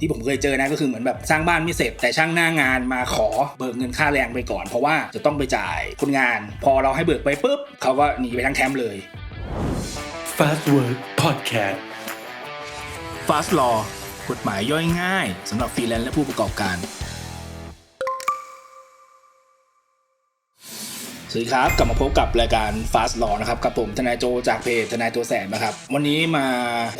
ที่ผมเคยเจอนะก็คือเหมือนแบบสร้างบ้านไม่เสร็จแต่ช่างหน้างานมาขอเบิกเงินค่าแรงไปก่อน เพราะว่าจะต้องไปจ่ายคนงาน พอเราให้เบิกไปปุ๊บเขาก็หนีไปทั้งแคมป์เลย Fast Work Podcast Fast Law กฎหมายย่อยง่ายสำหรับฟรีแลนซ์และผู้ประกอบการ สวัสดีครับ กลับมาพบกับรายการ Fast Law นะครับกับผมทนายโจจากเพจทนายตัวแสนนะครับ วันนี้มา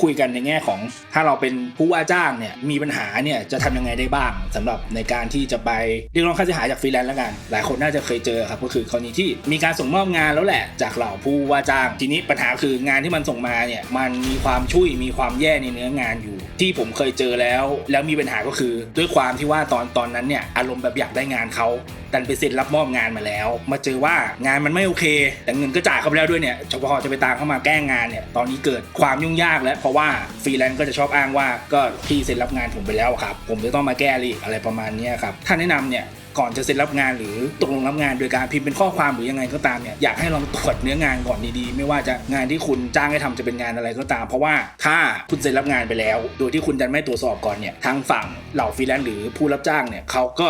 คุยกันในแง่ของ ถ้าเราเป็นผู้ว่าจ้างเนี่ยมีปัญหาเนี่ยจะทำยังไงได้บ้างสำหรับในการที่จะไปเรียกร้องค่าเสียหายจากฟรีแลนซ์แล้วกัน หลายคนน่าจะเคยเจอครับก็คือกรณีที่มีการส่งมอบงานแล้วแหละ จากเหล่าผู้ว่าจ้าง ทีนี้ปัญหาคืองานที่มันส่งมาเนี่ยมันมีความชุยมีความแย่ในเนื้องานอยู่ ที่ผมเคยเจอแล้ว แล้วมีปัญหาก็คือ ด้วยความที่ว่าตอนตอนนั้นเนี่ยอารมณ์แบบอยากได้งานเขาดันไปเซ็นรับมอบงานมาแล้ว มาเจอว่างานมันไม่โอเค แต่เงินก็จ่ายเขาไปแล้วด้วยเนี่ยเฉพาะจะไปตามเข้ามาแก้งงานเนี่ยตอนนี้เกิดความยุ่งยากแล้ว เพราะว่าฟรีแลนซ์ก็จะชอบอ้างว่าก็พี่เซ็นรับงานผมไปแล้วครับ ผมจะต้องมาแก้อีกอะไรประมาณนี้ครับถ้าแนะนำเนี่ย ก่อนจะเซ็นรับงานหรือตกลงรับงานโดยการพิมพ์เป็นข้อความหรือยังไงก็ตามเนี่ยอยากให้ลองตรวจเนื้องานก่อนดีๆ ไม่ว่าจะงานที่คุณจ้างให้ทำจะเป็นงานอะไรก็ตาม เพราะว่าถ้าคุณเซ็นรับงานไปแล้ว โดยที่คุณดันไม่ตรวจสอบก่อนเนี่ยทางฝั่งเหล่าฟรีแลนซ์หรือผู้รับจ้างเนี่ยเขาก็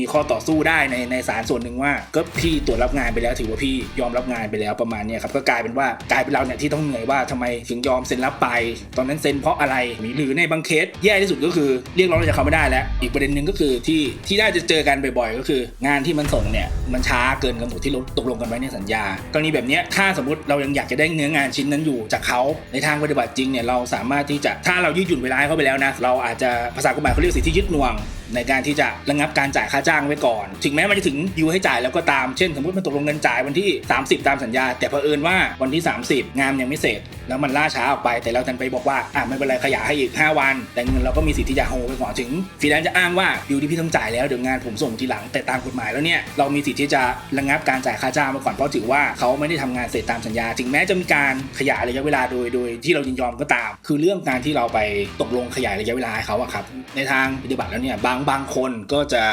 มีข้อต่อสู้ได้ในในศาลส่วนหนึ่งว่า ก็พี่ตรวจรับงานไปแล้ว ถือว่าพี่ยอมรับงานไปแล้วประมาณนี้ครับก็กลายเป็นว่ากลายเป็นเราเนี่ยที่ต้องเหนื่อยว่าทำไมถึงยอมเซ็นรับไป ตอนนั้นเซ็นเพราะอะไรหรือในบางเคสแย่ที่สุดก็คือเรียกร้องจากเขาไม่ได้แล้ว อีกประเด็นหนึ่งก็คือที่ที่ได้จะเจอกันบ่อยๆก็คือ งานที่มันส่งเนี่ยมันช้าเกินกำหนดที่ราตกลงกันไว้ในสัญญากรณีแบบนี้ถ้าสมมติเรายังอยากจะได้เนื้องานชิ้นนั้นอยู่จากเขาในทางปฏิบัติจริงเนี่ยเราสามารถที่จะถ้าเรายืดหยุ่นเวลาให้เขาไปแล้วนะเราอาจจะภาษากฎหมายเขาเรียกสิทธิยึดหน่วงในการที่จะระงับการจ่ายค่าจ้างไว้ก่อน ถึงแม้มันจะถึงยูให้จ่ายแล้วก็ตาม เช่น สมมติมันตกลงเงินจ่ายวันที่ 30 ตามสัญญา แต่เผอิญว่าวันที่ 30 งานยังไม่เสร็จแล้วมันล่าช้าออกไปแต่เราดันไปบอกว่าอะไม่เป็นไรขยายให้อีก 5 วัน แต่เงินเราก็มีสิทธิ์ที่จะโฮไปก่อนถึงฟรีแลนซ์จะอ้างว่ายูที่พี่ต้องจ่ายแล้วเดี๋ยวงานผมส่งทีหลังแต่ตามกฎหมายแล้วเนี่ยเรามีสิทธิ์ที่จะระงับการจ่ายค่าจ้างมาก่อนเพราะถือว่าเขาไม่ได้ทำงานเสร็จตามสัญญา ถึงแม้จะมีการขยายระยะเวลาโดย โดยที่เรายินยอมก็ตาม คือเรื่องการที่เราไปตกลงขยายระยะเวลาให้เขาอะครับในทางปฏิบัติแล้วเนี่ยบางบางคนก็จะ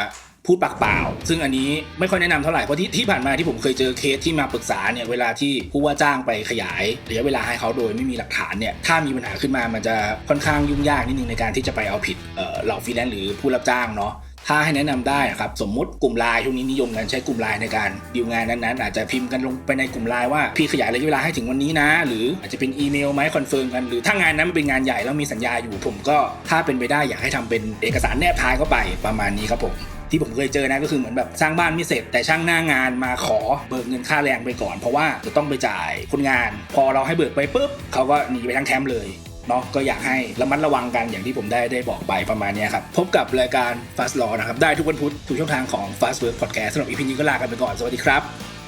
พูดปากเปล่า ซึ่งอันนี้ไม่ค่อยแนะนำเท่าไหร่ เพราะที่ที่ผ่านมาที่ผมเคยเจอเคสที่มาปรึกษาเนี่ยเวลาที่ผู้ว่าจ้างไปขยายระยะเวลาให้เขาโดยไม่มีหลักฐานเนี่ยถ้ามีปัญหาขึ้นมามันจะค่อนข้างยุ่งยากนิดนึงในการที่จะไปเอาผิดเหล่าฟรีแลนซ์หรือผู้รับจ้างเนาะถ้าให้แนะนำได้นะครับสมมุติกลุ่มไลน์ช่วงนี้นิยมกันใช้กลุ่มไลน์ในการดีลงานนั้นๆอาจจะพิมพ์กันลงไปในกลุ่มไลน์ว่าพี่ขยายระยะเวลาให้ถึงวันนี้นะ หรืออาจจะเป็นอีเมลไหมคอนเฟิร์มกันหรือถ้างานนั้นมันเป็นงานใหญ่แล้วมีสัญญาอยู่ผมก็ถ้าเป็นไปได้อยากให้ทำเป็นเอกสารแนบท้ายเข้าไปประมาณนี้ครับผม ที่ผมเคยเจอนะก็คือเหมือนแบบสร้างบ้านไม่เสร็จแต่ช่างหน้างานมาขอเบิกเงินค่าแรงไปก่อน เพราะว่าจะต้องไปจ่ายคนงาน พอเราให้เบิกไปปุ๊บเขาก็หนีไปทั้งแคมป์เลยเนาะก็อยากให้ระมัดระวังกันอย่างที่ผมได้ได้บอกไปประมาณนี้ครับ พบกับรายการ Fast Law นะครับ ได้ทุกวันพุธทุกช่องทางของ Fast Work Podcast สำหรับอีพีนี้ก็ลากันไปก่อน สวัสดีครับ